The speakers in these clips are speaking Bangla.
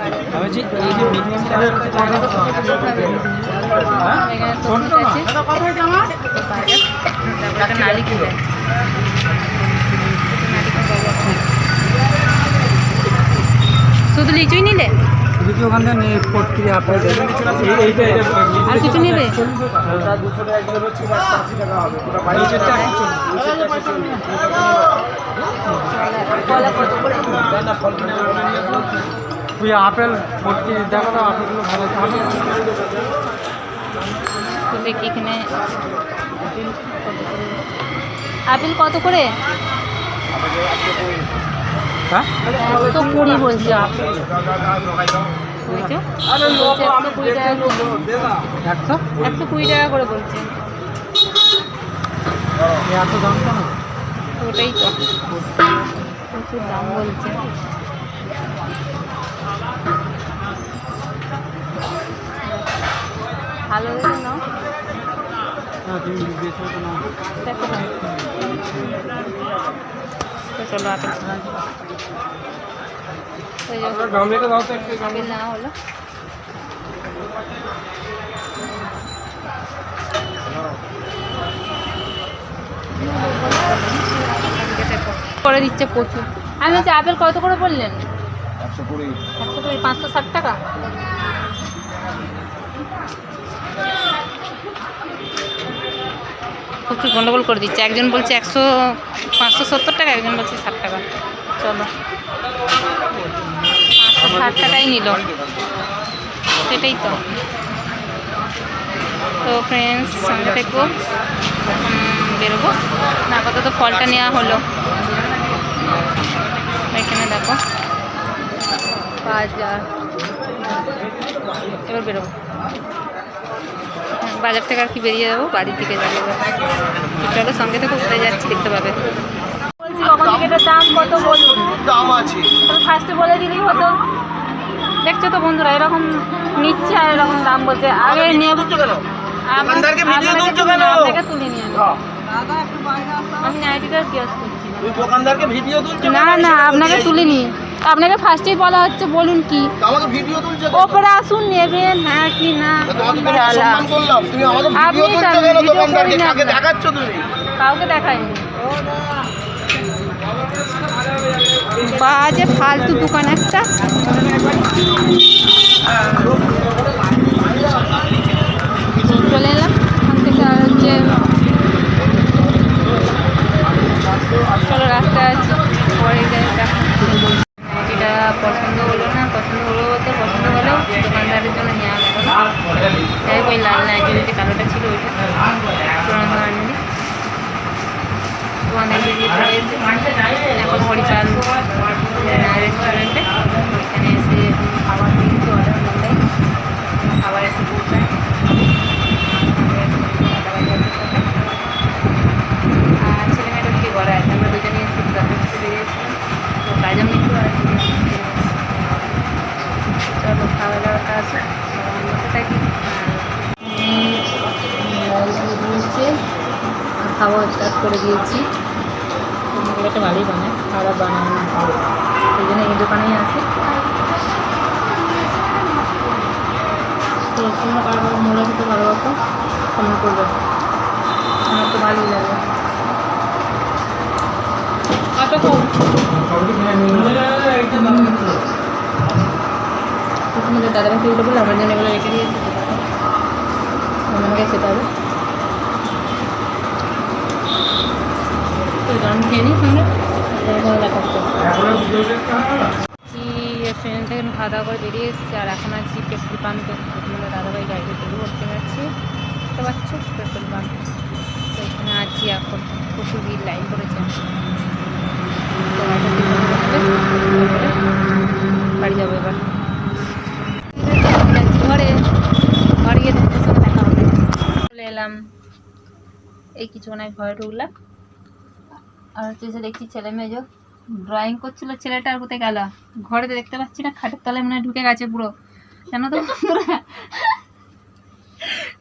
আমি এই যে হ্যাঁ? শুধু লিচুই নিলে? যদি ওখান থেকে নিয়ে এটা আর কিছু নেবে? একশো তুই আপেল ফোর্টি দেখো তো আপেলগুলো ভালো দেখি এখানে আপেল কত করে? হ্যাঁ? কুড়ি বলছে একশো কুড়ি টাকা কিলো একশো একশো কুড়ি টাকা করে বলছে। এত দাম কেন? ওটাই তো। প্রচুর দাম বলছে। ভালো না? চলো আপেল আপেল নেওয়া হলো। করে দিচ্ছে প্রচুর। আমি হচ্ছে আপেল কত করে বললেন? একশো কুড়ি। একশো কুড়ি পাঁচশো ষাট টাকা? প্রচুর গন্ডগোল করে দিচ্ছে। একজন বলছে একশো পাঁচশো সত্তর টাকা একজন বলছে ষাট টাকা। চলো। পাঁচশো ষাট টাকাই নিল। সেটাই তো। তো ফ্রেন্ডস সঙ্গে থেকো উম, বেরোবো। না আপাতত ফলটা নেওয়া হলো। এখানে দেখো। বাজার। এবার বেরোবো। বাজার থেকে আর কি বেরিয়ে যাব? বাড়ির দিকে যাব। চলো সঙ্গে থেকে কোথায় যাচ্ছি দেখতে পাবে। দাম কত বলুন? দাম আছে। ফার্স্টে বলে দিলেই হতো। দেখছ তো বন্ধুরা এরকম নিচ্ছে আর এরকম দাম বলছে। আগে নিয়ে কেন? ভিডিও তুলছো কেন? আপনাকে তুলে নিয়ে আমি নাইটিটার কেস করছি দোকানদারকে ভিডিও তুলছো না না আপনাকে বলতে তুলে আপনাকে ফার্স্টেই বলা হচ্ছে বলুন কি? ওপরে আসুন নেবেন হ্যাঁ কি না। আপনি কাউকে দেখায়নি বাজে ফালতু দোকান একটা। চলে এলাম। ওখান থেকে আর হচ্ছে চলো রাস্তায় আছি পরে যাই দেখো এটা পছন্দ হলো না পছন্দ হলো বলতে পছন্দ হলেও দোকানদারের জন্য নেওয়া গেল না যাই হোক ওই লাল নাইটি যে কালোটা ছিল ওইটা। পুরানো আনলি এখন হরিপাল রেস্টুরেন্টে ওইখানে এসে খাবার কিছু অর্ডার করলে খাবার এসে পৌঁছায় আর ছেলে মেয়েটা দিকে ঘরে আছে আমরা দুজনে এসে ব্রাদার্সে বেরিয়েছিলাম তো কাজ আমি একটু আর কি চলো খাওয়া দাওয়া কাজ মতো থাকি দিয়েছে খাওয়া স্টার্ট করে দিয়েছি। একটা ভালোই বানায় খারাপ বানায় না সেই জন্য এই দোকানেই আছে। তো কারও মোড়া খেতে ভালোবাসো কমেন্ট করবে আমার তো ভালোই লাগে। কম তোমাদের খেয়ে বলে আমার জন্য এগুলো রেখে দিয়েছে। আমাকে খেতে হবে। গান খেয়ে নিই তারপরে দেখা রেস্টুরেন্ট থেকে খাওয়া দাওয়া করে বেরিয়ে এসেছি। আর এখন আছি পেট্রোল পাম্পে তোমাদের দাদাভাই গাড়িতে তেল ভরতে যাচ্ছি। বুঝতে পারছ পেট্রোল পাম্প তো এখানে আছি এখন। প্রচুর ভিড় লাইন করেছে। বাড়ি যাব এবার। ঘরে ঘরে গিয়ে দেখা হবে। চলে এলাম। এই কিছুক্ষণ আগে ঘরে ঢুকলাম। আর হচ্ছে এসে দেখছি ছেলে মেয়ে যে ড্রয়িং করছিল ছেলেটা আর কোথায় গেল? ঘরে তো দেখতে পাচ্ছি না খাটের তলায় মনে হয় ঢুকে গেছে পুরো। জানো তো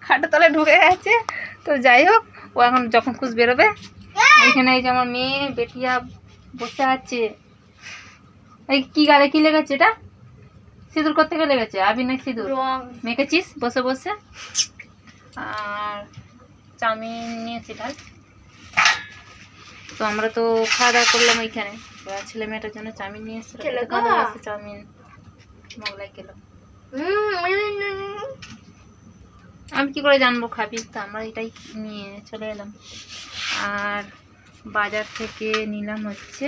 খাটের তলায় ঢুকে গেছে। তো যাই হোক ও এখন যখন খুশ বেরোবে এইখানে এই যে আমার মেয়ে বেটিয়া বসে আছে। এই কি গালে কি লেগেছে এটা? সিঁদুর করতে গেলে গেছে আবি না সিঁদুর? মেখেছিস? বসে বসে। আর চাউমিন নিয়েছি ডাল। তো আমরা তো খাওয়া দাওয়া করলাম ওইখানে। এবার ছেলে মেয়েটার জন্য চাউমিন নিয়ে এসেছিল? লাগছে চাউমিন। মোগলাই খেলো। আমি কি করে জানব? খাবি তো আমরা এটাই নিয়ে চলে এলাম। আর বাজার থেকে নিলাম হচ্ছে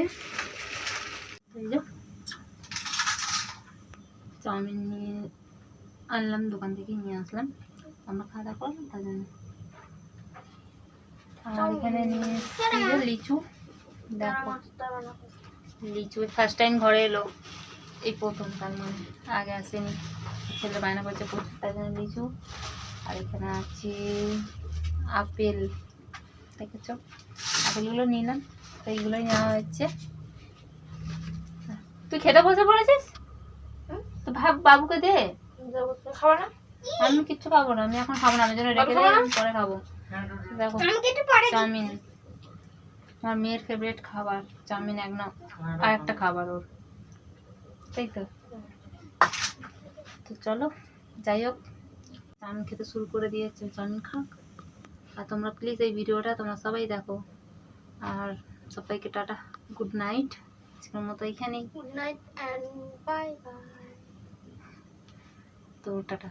চাউমিন নিয়ে আনলাম দোকান থেকে নিয়ে আসলাম। আমরা খাওয়া দাওয়া করলাম তার জন্য আর এখানে নিয়ে লিচু। দেখো। লিচু ফার্স্ট টাইম ঘরে এলো। এই প্রথম তার মানে। আগে আসেনি। ছেলে বায়না করছে তার জন্য লিচু। আর এখানে আছে আপেল। দেখেছ? আপেলগুলো নিলাম তো এইগুলোই নেওয়া হচ্ছে তুই খেতে বসে পড়েছিস? তো ভাব বাবুকে দে। খাবার না? আমি কিচ্ছু খাব না। আমি এখন খাব না। আমি জন্য রেখে খাব? দিলাম পরে খাব। দেখো চাউমিন। আমার মেয়ের ফেভারিট খাবার চাউমিন এক নাও। আর একটা খাবার ওর। তাই তো? তো চলো যাই হোক চাউমিন খেতে শুরু করে দিয়েছে চাউমিন খাক। আর তোমরা প্লিজ এই ভিডিওটা তোমরা সবাই দেখো। আর সবাইকে টাটা গুড নাইট আজকের মতো এখানেই good night and bye bye তো টাটা।